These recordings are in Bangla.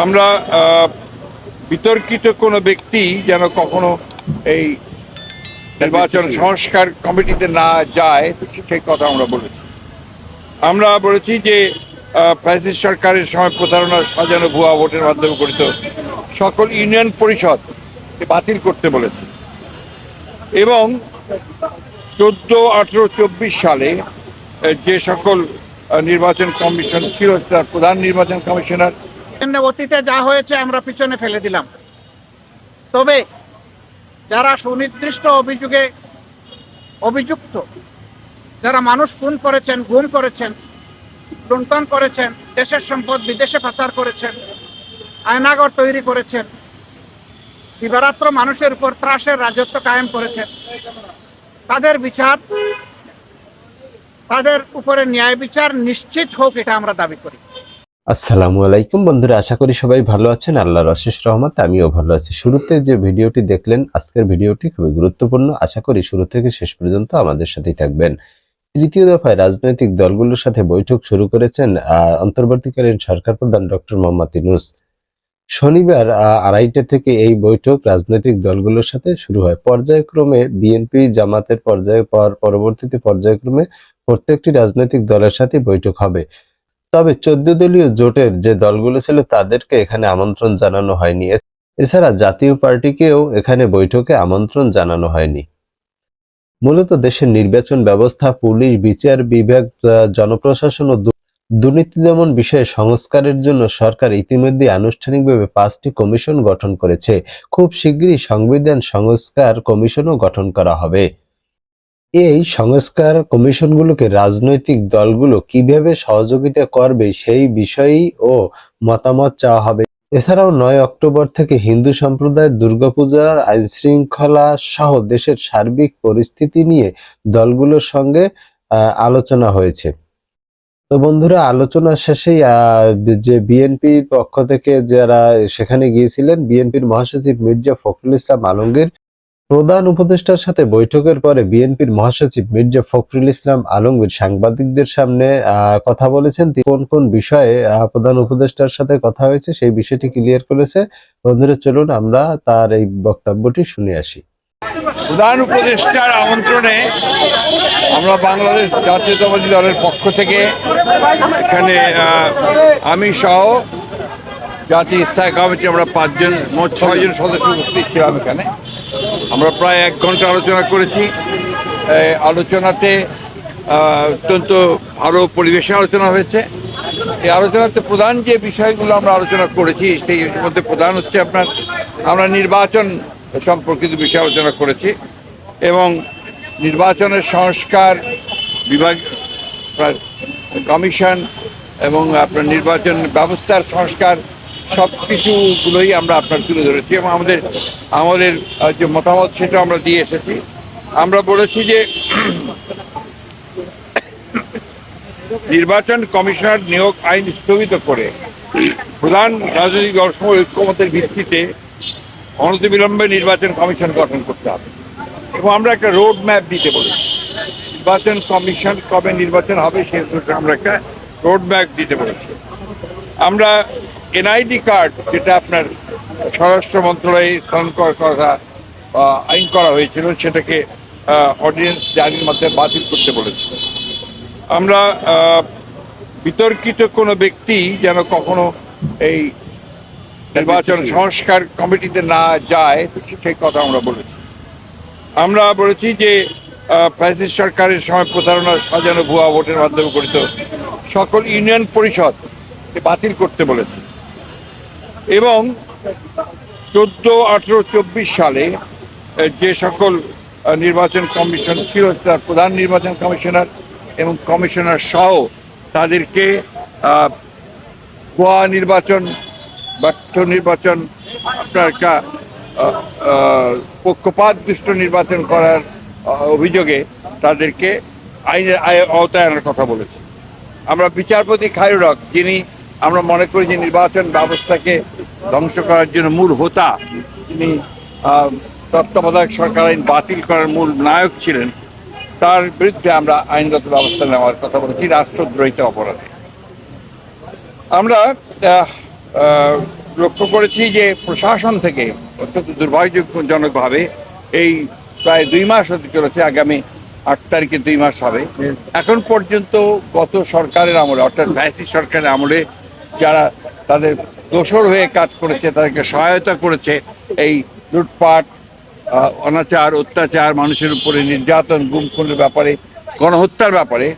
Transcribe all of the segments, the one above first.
আমরা বিতর্কিত কোনো ব্যক্তি যেন কখনো এই নির্বাচন সংস্কার কমিটিতে না যায় সেই কথা আমরা বলেছি। আমরা বলেছি যে প্যাসিস সরকারের সময় প্রতারণা সাজানো ভুয়া ভোটের মাধ্যমে গঠিত সকল ইউনিয়ন পরিষদ বাতিল করতে বলেছে। এবং চোদ্দ আঠেরো চব্বিশ সালে যে সকল নির্বাচন কমিশন ছিল তার প্রধান নির্বাচন কমিশনার অতীতে যা হয়েছে আমরা পিছনে ফেলে দিলাম। তবে যারা সুনির্দিষ্ট অভিযোগে অভিযুক্ত, যারা মানুষ খুন করেছেন গুম করেছেন, লুণ্ঠন করেছেন, দেশের সম্পদ বিদেশে পাচার করেছেন আয়নাগর তৈরি করেছেন দিবারাত্র মানুষের উপর ত্রাসের রাজত্ব কায়েম করেছেন, তাদের বিচার, তাদের উপরে ন্যায় বিচার নিশ্চিত হোক, এটা আমরা দাবি করি। আসসালামু আলাইকুম বন্ধুরা, আশা করি সবাই ভালো আছেন। আল্লাহর অশেষ রহমত আমিও ভালো আছি। শুরুতে যে ভিডিওটি দেখলেন, আজকের ভিডিওটি খুবই গুরুত্বপূর্ণ। আশা করি শুরু থেকে শেষ পর্যন্ত আমাদের সাথেই থাকবেন। তৃতীয় দফায় রাজনৈতিক দলগুলোর সাথে বৈঠক শুরু করেছেন অন্তর্বর্তীকালীন সরকার প্রধান ডক্টর মোহাম্মদ ইউনূস। শনিবার আড়াইটে থেকে এই বৈঠক রাজনৈতিক দলগুলোর সাথে শুরু হয়। পর্যায়ক্রমে বিএনপি জামাতের পর্যায়ে পর, পরবর্তীতে পর্যায়ক্রমে প্রত্যেকটি রাজনৈতিক দলের সাথে বৈঠক হবে। তবে চোদ্দ দলীয় জোটের যে দলগুলো ছিল তাদেরকে এখানে আমন্ত্রণ জানানো হয়নি। এছাড়া জাতীয় পার্টিকেও এখানে বৈঠকে আমন্ত্রণ জানানো হয়নি। মূলত দেশের নির্বাচন ব্যবস্থা, পুলিশ, বিচার বিভাগ জনপ্রশাসন ও দুর্নীতি দমন বিষয়ে সংস্কারের জন্য সরকার ইতিমধ্যে আনুষ্ঠানিকভাবে পাঁচটি কমিশন গঠন করেছে। খুব শীঘ্রই সংবিধান সংস্কার কমিশনও গঠন করা হবে। এই সংস্কার কমিশনগুলোকে রাজনৈতিক দলগুলো কীভাবে সহযোগিতা করবে সেই বিষয়েই ও মতামত চাওয়া হবে। এছাড়াও নয় অক্টোবর থেকে হিন্দু সম্প্রদায়ের দুর্গাপূজার আইন শৃঙ্খলা সহ দেশের সার্বিক পরিস্থিতি নিয়ে দলগুলোর সঙ্গে আলোচনা হয়েছে। তো বন্ধুরা, আলোচনা শেষেই যে বিএনপির পক্ষ থেকে যারা সেখানে গিয়েছিলেন, বিএনপির মহাসচিব মির্জা ফখরুল ইসলাম আলমগীর প্রধান উপদেষ্টার সাথে বৈঠকের পরে বিএনপির মহাসচিব মির্জা ফখরুল ইসলাম আলমগীর সাংবাদিকদের সামনে কথা বলেছেন। কোন কোন বিষয়ে প্রধান উপদেষ্টার সাথে কথা হয়েছে সেই বিষয়টি ক্লিয়ার করেছে। বন্ধুরা, চলুন আমরা তার এই বক্তব্যটি শুনে আসি। প্রধান উপদেষ্টার আমন্ত্রণে আমরা বাংলাদেশ জাতীয়তাবাদী দলের পক্ষ থেকে এখানে আমি সহ জাতীয় স্থায়ী কমিটি, আমরা পাঁচজন, মোট ছয়জন সদস্য উপস্থিত ছিলাম এখানে। আমরা প্রায় এক ঘণ্টা আলোচনা করেছি। আলোচনাতে অত্যন্ত ভালো পরিবেশে আলোচনা হয়েছে। এই আলোচনাতে প্রধান যে বিষয়গুলো আমরা আলোচনা করেছি, সেই মধ্যে প্রধান হচ্ছে আপনার, আমরা নির্বাচন সম্পর্কিত বিষয়ে আলোচনা করেছি এবং নির্বাচনের সংস্কার বিভাগ কমিশন এবং আপনার নির্বাচন ব্যবস্থার সংস্কার সব কিছুগুলোই আমরা আপনার তুলে ধরেছি এবং আমাদের আমাদের যে মতামত সেটা আমরা দিয়ে এসেছি। আমরা বলেছি যে নির্বাচন কমিশনার নিয়োগ আইন স্থগিত করে প্রধান রাজনৈতিক দলসমূহ ঐক্যমতের ভিত্তিতে অনতিবিলম্বে নির্বাচন কমিশন গঠন করতে হবে। এবং আমরা একটা রোড ম্যাপ দিতে বলি নির্বাচন কমিশন কবে নির্বাচন হবে সে আমরা একটা রোড ম্যাপ দিতে বলেছি। আমরা এনআইডি কার্ড যেটা আপনার স্বরাষ্ট্র মন্ত্রণালয়ে স্থান কথা আইন করা হয়েছিল সেটাকে অর্ডিন্যান্স জারির মাধ্যমে বাতিল করতে বলেছি। আমরা বিতর্কিত কোনো ব্যক্তি যেন কখনো এই নির্বাচন সংস্কার কমিটিতে না যায় সেই কথা আমরা বলেছি। আমরা বলেছি যে প্যাসিস সরকারের সময় প্রতারণা সাজানো ভুয়া ভোটের মাধ্যমে গঠিত সকল ইউনিয়ন পরিষদ বাতিল করতে বলেছি। এবং চোদ্দ আঠেরো চব্বিশ সালে যে সকল নির্বাচন কমিশন ছিল, তার প্রধান নির্বাচন কমিশনার এবং কমিশনার সহ তাদেরকে ভুয়া নির্বাচন ব্যর্থ নির্বাচন আপনার একটা পক্ষপাত দুষ্ট নির্বাচন করার অভিযোগে তাদেরকে আইনের আওতায় আনার কথা বলেছে। আমরা বিচারপতি খায়রক যিনি আমরা মনে করি যে নির্বাচন ব্যবস্থাকে ধ্বংস করার জন্য মূল হোতা। তিনি তত্ত্বাবধায়ক সরকার আইন বাতিল করার মূল নায়ক ছিলেন। তার বিরুদ্ধে আমরা আইনগত ব্যবস্থা নেওয়ার কথা বলেছি, রাষ্ট্রদ্রোহিত অপরাধে। আমরা লক্ষ্য করেছি যে প্রশাসন থেকে অত্যন্ত দুর্ভাগ্যজনকভাবে এই প্রায় দুই মাস হতে চলেছে, আগামী আট তারিখে দুই মাস হবে। এখন পর্যন্ত গত সরকারের আমলে, অর্থাৎ ভ্যাসি সরকারের আমলে যারা তাদের দোসর হয়ে কাজ করেছে, তাদেরকে সহায়তা করেছে, এই লুটপাট অনাচার, অত্যাচার, মানুষের উপরে নির্যাতন গুম খুনের ব্যাপারে, গণহত্যার ব্যাপারে,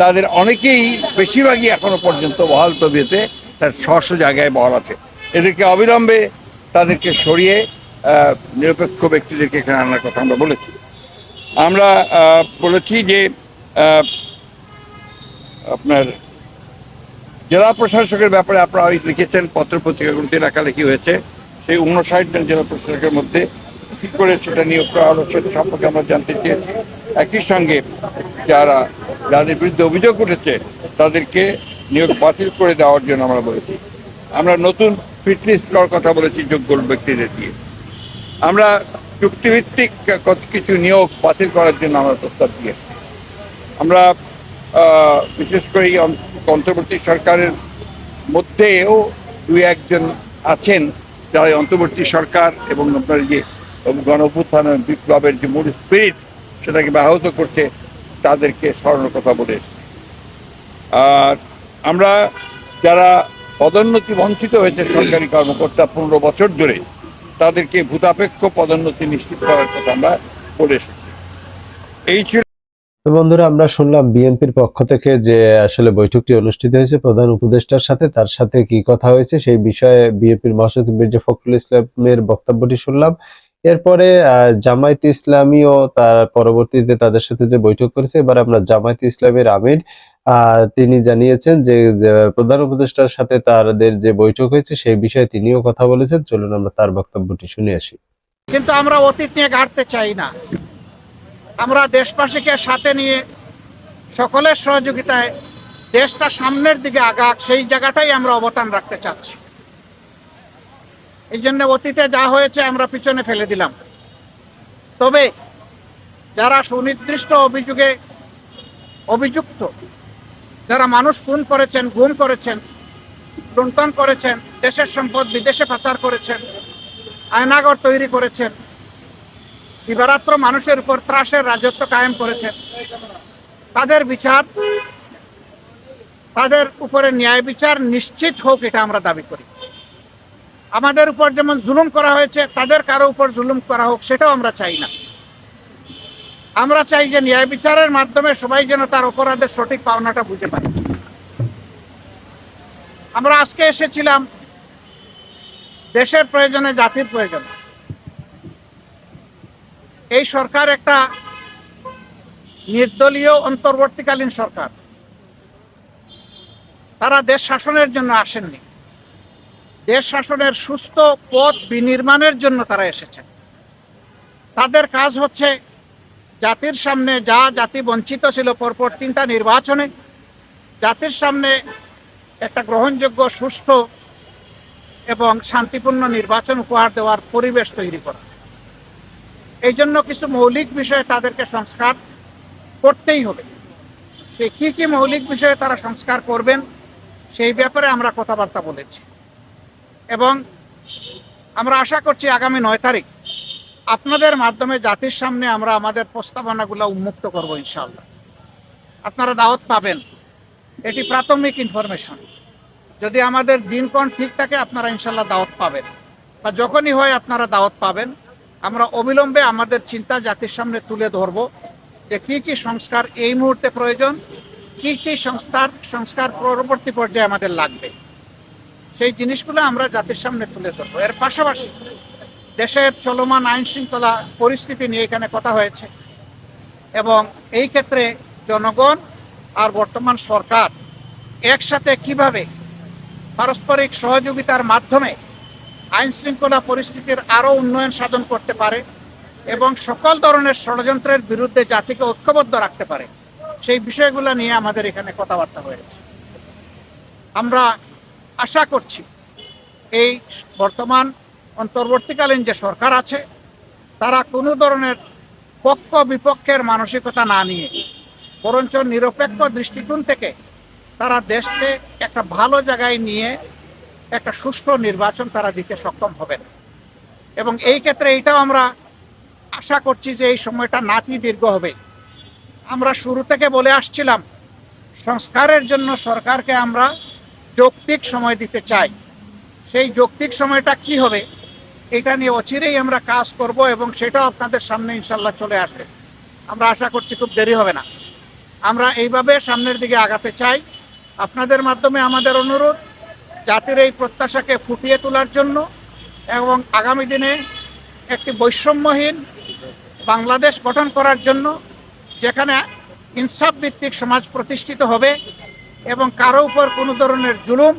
তাদের অনেকেই বেশিরভাগই এখনও পর্যন্ত বহাল তবিয়েতে তার স্বস্ব জায়গায় বহাল আছে। এদেরকে অবিলম্বে তাদেরকে সরিয়ে নিরপেক্ষ ব্যক্তিদেরকে এখানে আনার কথা আমরা বলেছি। আমরা বলেছি যে আপনার জেলা প্রশাসকের ব্যাপারে আপনারা লিখেছেন পত্র পত্রিকাগুলোতে লেখালেখি হয়েছে, সেই উনষাট জন জেলা প্রশাসকের মধ্যে কি করে সেটা নিয়োগ করা হলো সেটা সম্পর্কে আমরা জানতে চেয়েছি। একই সঙ্গে যারা যাদের বিরুদ্ধে অভিযোগ উঠেছে, তাদেরকে নিয়োগ বাতিল করে দেওয়ার জন্য আমরা বলেছি। আমরা নতুন ফিটনেস করার কথা বলেছি যোগ্য ব্যক্তিদের দিয়ে। আমরা চুক্তিভিত্তিক কত কিছু নিয়োগ বাতিল করার জন্য আমরা প্রস্তাব দিয়েছি। আমরা বিশেষ করে এই অন্তর্বর্তী সরকারের মধ্যেও দুই একজন আছেন যারা অন্তর্বর্তী সরকার এবং আপনার যে গণ বিপ্লবের যে মূল স্পিরিট সেটাকে ব্যাহত করছে, তাদেরকে স্মরণের কথা বলে আর আমরা যারা পদোন্নতি বঞ্চিত হয়েছে সরকারি কর্মকর্তা পনেরো বছর ধরে, তাদেরকে ভূতাপেক্ষ পদোন্নতি নিশ্চিত করার কথা আমরা বলে এসেছি। এই ছিল তো বন্ধুরা, আমরা শুনলাম বিএনপির পক্ষ থেকে যে আসলে বৈঠকটি অনুষ্ঠিত হয়েছে প্রধান উপদেষ্টার সাথে, তার সাথে কি কথা হয়েছে সেই বিষয়ে বিএনপির মহাসচিব মির্জা ফখরুল ইসলামের বক্তব্যটি শুনলাম। এরপরে জামায়াত ইসলামীও তার পরবর্তীতে তাদের সাথে যে বৈঠক করেছে, এবার আমরা জামায়াত ইসলামের আমির তিনি জানিয়েছেন যে প্রধান উপদেষ্টার সাথে তাদের যে বৈঠক হয়েছে সেই বিষয়ে তিনিও কথা বলেছেন। চলুন আমরা তার বক্তব্যটি শুনে আসি। কিন্তু আমরা অতীত নিয়ে ঘাটতে চাই না। আমরা দেশবাসীকে সাথে নিয়ে সকলের সহযোগিতায় দেশটা সামনের দিকে আগাক, সেই জায়গাটাই আমরা অবদান রাখতে চাচ্ছি। এই জন্য অতীতে যা হয়েছে আমরা পিছনে ফেলে দিলাম। তবে যারা সুনির্দিষ্ট অভিযোগে অভিযুক্ত, যারা মানুষ খুন করেছেন, গুম করেছেন, লুণ্ঠন করেছেন, দেশের সম্পদ বিদেশে পাচার করেছেন আয়নাগর তৈরি করেছেন দিবারাত্র মানুষের উপর ত্রাসের রাজত্ব কায়েম করেছেন তাদের বিচার, তাদের উপরে ন্যায় বিচার নিশ্চিত হোক এটা আমরা দাবি করি। আমাদের উপর যেমন জুলুম করা হয়েছে, তাদের কারও উপর জুলুম করা হোক সেটাও আমরা চাই না। আমরা চাই যে ন্যায় বিচারের মাধ্যমে সবাই যেন তার অপরাধের সঠিক পাওনাটা বুঝে পায়। আমরা আজকে এসেছিলাম দেশের প্রয়োজনে জাতির প্রয়োজনে। এই সরকার একটা নির্দলীয় অন্তর্বর্তীকালীন সরকার। তারা দেশ শাসনের জন্য আসেননি। দেশ শাসনের সুস্থ পথ বিনির্মাণের জন্য তারা এসেছেন। তাদের কাজ হচ্ছে জাতির সামনে যা জাতি বঞ্চিত ছিল পরপর তিনটা নির্বাচনে, জাতির সামনে একটা গ্রহণযোগ্য সুস্থ এবং শান্তিপূর্ণ নির্বাচন উপহার দেওয়ার পরিবেশ তৈরি করা। এই জন্য কিছু মৌলিক বিষয়ে তাদেরকে সংস্কার করতেই হবে। সে কি কি মৌলিক বিষয়ে তারা সংস্কার করবেন, সেই ব্যাপারে আমরা কথাবার্তা বলেছি। এবং আমরা আশা করছি আগামী নয় তারিখ আপনাদের মাধ্যমে জাতির সামনে আমরা আমাদের প্রস্তাবনাগুলো উন্মুক্ত করব ইনশাআল্লাহ। আপনারা দাওয়াত পাবেন। এটি প্রাথমিক ইনফরমেশন। যদি আমাদের দিনক্ষণ ঠিক থাকে, আপনারা ইনশাল্লাহ দাওয়াত পাবেন। বা যখনই হয়, আপনারা দাওয়াত পাবেন। আমরা অবিলম্বে আমাদের চিন্তা জাতির সামনে তুলে ধরব যে কী কী সংস্কার এই মুহূর্তে প্রয়োজন, কি কি সংস্কার সংস্কার পরবর্তী পর্যায়ে আমাদের লাগবে। সেই জিনিসগুলো আমরা জাতির সামনে তুলে ধরবো। এর পাশাপাশি দেশের চলমান আইন শৃঙ্খলা পরিস্থিতি নিয়ে এখানে কথা হয়েছে এবং এই ক্ষেত্রে জনগণ আর বর্তমান সরকার একসাথে কীভাবে পারস্পরিক সহযোগিতার মাধ্যমে আইন শৃঙ্খলা পরিস্থিতির আরও উন্নয়ন সাধন করতে পারে এবং সকল ধরনের ষড়যন্ত্রের বিরুদ্ধে জাতিকে ঐক্যবদ্ধ রাখতে পারে। সেই বিষয়গুলো নিয়ে আমাদের এখানে কথাবার্তা হয়েছে। আমরা আশা করছি এই বর্তমান অন্তর্বর্তীকালীন যে সরকার আছে, তারা কোনো ধরনের পক্ষ বিপক্ষের মানসিকতা না নিয়ে, বরঞ্চ নিরপেক্ষ দৃষ্টিকোণ থেকে তারা দেশকে একটা ভালো জায়গায় নিয়ে একটা সুষ্ঠু নির্বাচন তারা দিতে সক্ষম হবেন। এবং এই ক্ষেত্রে এইটাও আমরা আশা করছি যে এই সময়টা নাতি দীর্ঘ হবে। আমরা শুরু থেকে বলে আসছিলাম, সংস্কারের জন্য সরকারকে আমরা যৌক্তিক সময় দিতে চাই। সেই যৌক্তিক সময়টা কি হবে, এটা নিয়ে অচিরেই আমরা কাজ করব এবং সেটাও আপনাদের সামনে ইনশাল্লাহ চলে আসবে। আমরা আশা করছি খুব দেরি হবে না। আমরা এইভাবে সামনের দিকে আগাতে চাই। আপনাদের মাধ্যমে আমাদের অনুরোধ জাতির এই প্রত্যাশাকে ফুটিয়ে তোলার জন্য এবং আগামী দিনে একটি বৈষম্যহীন বাংলাদেশ গঠন করার জন্য যেখানে ইনসাফ ভিত্তিক সমাজ প্রতিষ্ঠিত হবে এবং কারও উপর কোনো ধরনের জুলুম,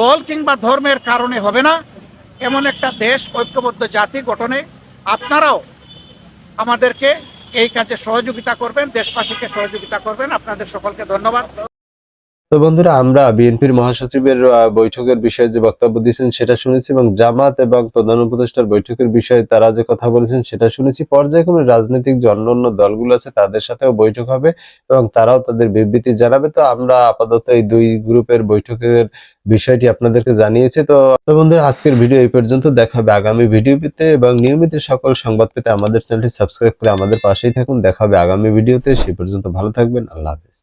দল কিংবা ধর্মের কারণে হবে না, এমন একটা দেশ, ঐক্যবদ্ধ জাতি গঠনে আপনারাও আমাদেরকে এই কাজে সহযোগিতা করবেন, দেশবাসীকে সহযোগিতা করবেন। আপনাদের সকলকে ধন্যবাদ। তো বন্ধুরা, আমরা বিএনপির মহাসচিবের বৈঠকের বিষয়ে যে বক্তব্য দিয়েছেন সেটা শুনেছি এবং জামাত এবং প্রধান উপদেষ্টার বৈঠকের বিষয়ে তারা যে কথা বলেছেন সেটা শুনেছি। পর্যায়ক্রমে রাজনৈতিক যে অন্যান্য দলগুলো আছে তাদের সাথেও বৈঠক হবে এবং তারাও তাদের বিবৃতি জানাবে। তো আমরা আপাতত এই দুই গ্রুপের বৈঠকের বিষয়টি আপনাদেরকে জানিয়েছি। তো বন্ধুরা, আজকের ভিডিও এই পর্যন্ত। দেখা হবে আগামী ভিডিও পেতে এবং নিয়মিত সকল সংবাদ পেতে আমাদের চ্যানেলটি সাবস্ক্রাইব করে আমাদের পাশেই থাকুন। দেখা হবে আগামী ভিডিওতে। সেই পর্যন্ত ভালো থাকবেন। আল্লাহ হাফেজ।